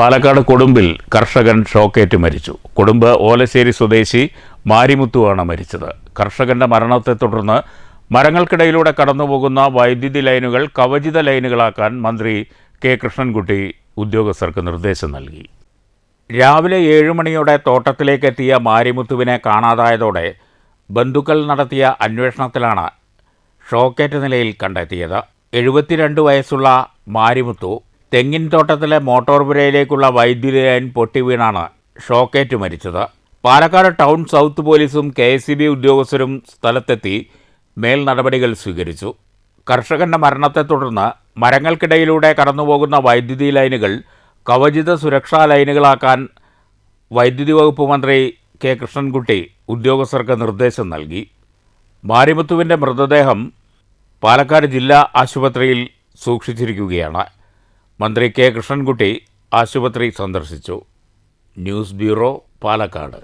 പാലക്കാട് കൊടുമ്പിൽ കർഷകൻ ഷോക്കേറ്റ് മരിച്ചു. കൊടുമ്പ് ഓലശ്ശേരി സ്വദേശി മാരിമുത്തുവാണ് മരിച്ചത്. കർഷകന്റെ മരണത്തെ തുടർന്ന് മരങ്ങൾക്കിടയിലൂടെ കടന്നുപോകുന്ന വൈദ്യുതി ലൈനുകൾ കവചിത ലൈനുകളാക്കാൻ മന്ത്രി കെ. കൃഷ്ണൻകുട്ടി ഉദ്യോഗസ്ഥർക്ക് നിർദ്ദേശം നൽകി. രാവിലെ ഏഴു മണിയോടെ തോട്ടത്തിലേക്കെത്തിയ മാരിമുത്തുവിനെ കാണാതായതോടെ ബന്ധുക്കൾ നടത്തിയ അന്വേഷണത്തിലാണ് ഷോക്കേറ്റ് നിലയിൽ കണ്ടെത്തിയത്. എഴുപത്തിരണ്ട് വയസ്സുള്ള മാരിമുത്തു തെങ്ങിൻ തോട്ടത്തിലെ മോട്ടോർ പുരയിലേക്കുള്ള വൈദ്യുതി ലൈൻ പൊട്ടിവീണാണ് ഷോക്കേറ്റ് മരിച്ചത്. പാലക്കാട് ടൗൺ സൗത്ത് പോലീസും കെ എസ് ബി ഉദ്യോഗസ്ഥരും സ്ഥലത്തെത്തി മേൽ നടപടികൾ സ്വീകരിച്ചു. കർഷകന്റെ മരണത്തെ തുടർന്ന് മരങ്ങൾക്കിടയിലൂടെ കടന്നുപോകുന്ന വൈദ്യുതി ലൈനുകൾ കവചിത സുരക്ഷാ ലൈനുകളാക്കാൻ വൈദ്യുതി വകുപ്പ് മന്ത്രി കെ. കൃഷ്ണൻകുട്ടി ഉദ്യോഗസ്ഥർക്ക് നിർദ്ദേശം നൽകി. മാരിമുത്തുവിന്റെ മൃതദേഹം പാലക്കാട് ജില്ലാ ആശുപത്രിയിൽ സൂക്ഷിച്ചിരിക്കുകയാണ്. മന്ത്രി കെ കൃഷ്ണൻകുട്ടി ആശുപത്രി സന്ദർശിച്ചു. News bureau Palakkad.